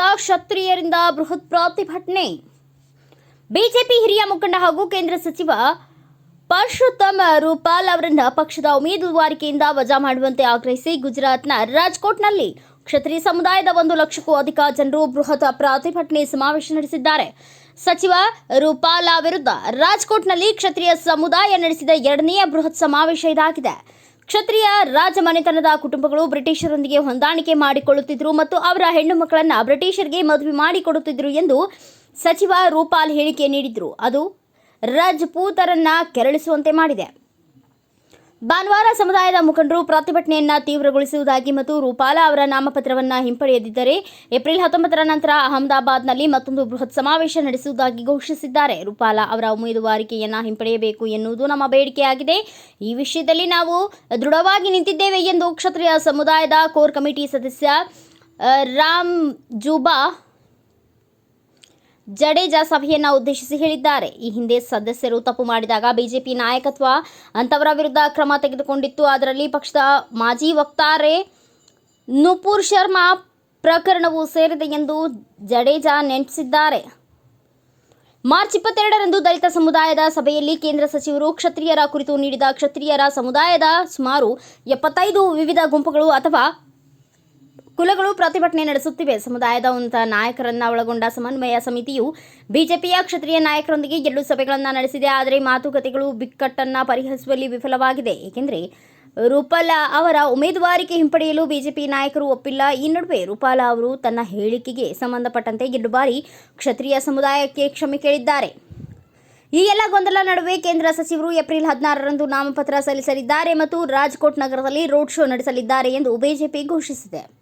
ಕ್ಷತ್ರಿಯರಿಂದ ಬೃಹತ್ ಪ್ರತಿಭಟನೆ. ಬಿಜೆಪಿ ಹಿರಿಯ ಮುಖಂಡ ಹಾಗೂ ಕೇಂದ್ರ ಸಚಿವ ಪರಶೋತ್ತಮ ರೂಪಾಲ್ ಅವರನ್ನ ಪಕ್ಷದ ಉಮೇದುವಾರಿಕೆಯಿಂದ ವಜಾ ಮಾಡುವಂತೆ ಆಗ್ರಹಿಸಿ ಗುಜರಾತ್ನ ರಾಜ್ಕೋಟ್ನಲ್ಲಿ ಕ್ಷತ್ರಿಯ ಸಮುದಾಯದ ಒಂದು ಲಕ್ಷಕ್ಕೂ ಅಧಿಕ ಜನರು ಬೃಹತ್ ಪ್ರತಿಭಟನೆ ಸಮಾವೇಶ ನಡೆಸಿದ್ದಾರೆ. ಸಚಿವ ರೂಪಾಲ ವಿರುದ್ಧ ರಾಜ್ಕೋಟ್ನಲ್ಲಿ ಕ್ಷತ್ರಿಯ ಸಮುದಾಯ ನಡೆಸಿದ ಎರಡನೆಯ ಬೃಹತ್ ಸಮಾವೇಶ ಇದಾಗಿದೆ. ಕ್ಷತ್ರಿಯ ರಾಜಮನೆತನದ ಕುಟುಂಬಗಳು ಬ್ರಿಟಿಷರೊಂದಿಗೆ ಹೊಂದಾಣಿಕೆ ಮಾಡಿಕೊಳ್ಳುತ್ತಿದ್ದರು ಮತ್ತು ಅವರ ಹೆಣ್ಣು ಮಕ್ಕಳನ್ನು ಬ್ರಿಟಿಷರಿಗೆ ಮದುವೆ ಮಾಡಿಕೊಡುತ್ತಿದ್ದರು ಎಂದು ಸಚಿವ ರೂಪಾಲ್ ಹೇಳಿಕೆ ನೀಡಿದ್ರು. ಅದು ರಜಪೂತರನ್ನ ಕೆರಳಿಸುವಂತೆ ಮಾಡಿದೆ. ಭಾನುವಾರ ಸಮುದಾಯದ ಮುಖಂಡರು ಪ್ರತಿಭಟನೆಯನ್ನು ತೀವ್ರಗೊಳಿಸುವುದಾಗಿ ಮತ್ತು ರೂಪಾಲ ಅವರ ನಾಮಪತ್ರವನ್ನು ಹಿಂಪಡೆಯದಿದ್ದರೆ ಏಪ್ರಿಲ್ ಹತ್ತೊಂಬತ್ತರ ನಂತರ ಅಹಮದಾಬಾದ್ನಲ್ಲಿ ಮತ್ತೊಂದು ಬೃಹತ್ ಸಮಾವೇಶ ನಡೆಸುವುದಾಗಿ ಘೋಷಿಸಿದ್ದಾರೆ. ರೂಪಾಲ ಅವರ ಉಮೇದುವಾರಿಕೆಯನ್ನು ಹಿಂಪಡೆಯಬೇಕು ಎನ್ನುವುದು ನಮ್ಮ ಬೇಡಿಕೆಯಾಗಿದೆ. ಈ ವಿಷಯದಲ್ಲಿ ನಾವು ದೃಢವಾಗಿ ನಿಂತಿದ್ದೇವೆ ಎಂದು ಕ್ಷತ್ರಿಯ ಸಮುದಾಯದ ಕೋರ್ ಕಮಿಟಿ ಸದಸ್ಯ ರಾಮ್ ಜೂಬಾ ಜಡೇಜಾ ಸಭೆಯನ್ನು ಉದ್ದೇಶಿಸಿ ಹೇಳಿದ್ದಾರೆ. ಈ ಹಿಂದೆ ಸದಸ್ಯರು ತಪ್ಪು ಮಾಡಿದಾಗ ಬಿಜೆಪಿ ನಾಯಕತ್ವ ಅಂತವರ ವಿರುದ್ಧ ಕ್ರಮ ತೆಗೆದುಕೊಂಡಿತ್ತು. ಅದರಲ್ಲಿ ಪಕ್ಷದ ಮಾಜಿ ವಕ್ತಾರೆ ನುಪುರ್ ಶರ್ಮಾ ಪ್ರಕರಣವು ಸೇರಿದೆ ಎಂದು ಜಡೇಜಾ ನೆನಪಿಸಿದ್ದಾರೆ. ಮಾರ್ಚ್ ಇಪ್ಪತ್ತೆರಡರಂದು ದಲಿತ ಸಮುದಾಯದ ಸಭೆಯಲ್ಲಿ ಕೇಂದ್ರ ಸಚಿವರು ಕ್ಷತ್ರಿಯರ ಕುರಿತು ನೀಡಿದ ಕ್ಷತ್ರಿಯರ ಸಮುದಾಯದ ಸುಮಾರು ಎಪ್ಪತ್ತೈದು ವಿವಿಧ ಗುಂಪುಗಳು ಅಥವಾ ಕುಲಗಳು ಪ್ರತಿಭಟನೆ ನಡೆಸುತ್ತಿವೆ. ಸಮುದಾಯದ ಉನ್ನತ ನಾಯಕರನ್ನ ಒಳಗೊಂಡ ಸಮನ್ವಯ ಸಮಿತಿಯು ಬಿಜೆಪಿಯ ಕ್ಷತ್ರಿಯ ನಾಯಕರೊಂದಿಗೆ ಎರಡು ಸಭೆಗಳನ್ನು ನಡೆಸಿದೆ. ಆದರೆ ಮಾತುಕತೆಗಳು ಬಿಕ್ಕಟ್ಟನ್ನ ಪರಿಹರಿಸುವಲ್ಲಿ ವಿಫಲವಾಗಿದೆ. ಏಕೆಂದರೆ ರೂಪಾಲ ಅವರ ಉಮೇದುವಾರಿಕೆ ಹಿಂಪಡೆಯಲು ಬಿಜೆಪಿ ನಾಯಕರು ಒಪ್ಪಿಲ್ಲ. ಈ ನಡುವೆ ರೂಪಾಲ ಅವರು ತನ್ನ ಹೇಳಿಕೆಗೆ ಸಂಬಂಧಪಟ್ಟಂತೆ ಎರಡು ಬಾರಿ ಕ್ಷತ್ರಿಯ ಸಮುದಾಯಕ್ಕೆ ಕ್ಷಮೆ ಕೇಳಿದ್ದಾರೆ. ಈ ಎಲ್ಲ ಗೊಂದಲ ನಡುವೆ ಕೇಂದ್ರ ಸಚಿವರು ಏಪ್ರಿಲ್ ಹದಿನಾರರಂದು ನಾಮಪತ್ರ ಸಲ್ಲಿಸಲಿದ್ದಾರೆ ಮತ್ತು ರಾಜ್ಕೋಟ್ ನಗರದಲ್ಲಿ ರೋಡ್ ಶೋ ನಡೆಸಲಿದ್ದಾರೆ ಎಂದು ಬಿಜೆಪಿ ಘೋಷಿಸಿದೆ.